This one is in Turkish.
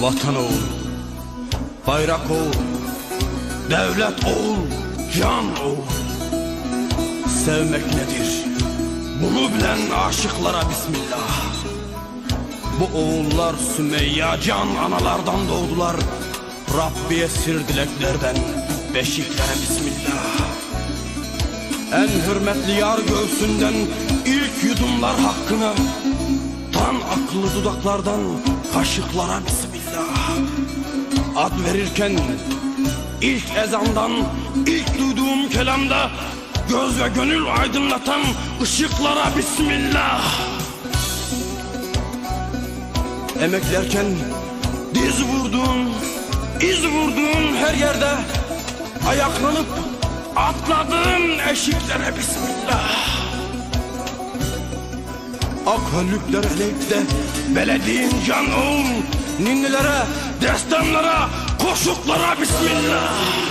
Vatan oğul, bayrak oğul, devlet oğul, can oğul. Sevmek nedir? Bunu bilen aşıklara bismillah. Bu oğullar Sümeyye can analardan doğdular. Rabbi esir dileklerden beşiklere bismillah. En hürmetli yar göğsünden ilk yudumlar hakkına Tan akıllı dudaklardan kaşıklara bismillah Ad verirken ilk ezandan ilk duyduğum kelamda Göz ve gönül aydınlatan ışıklara bismillah. Emeklerken diz vurduğun, iz vurduğun her yerde Ayaklanıp atladığın eşiklere bismillah. Akhalükler eleyipte belediğin can oğul Ninnilere, destanlara, koşuklara bismillah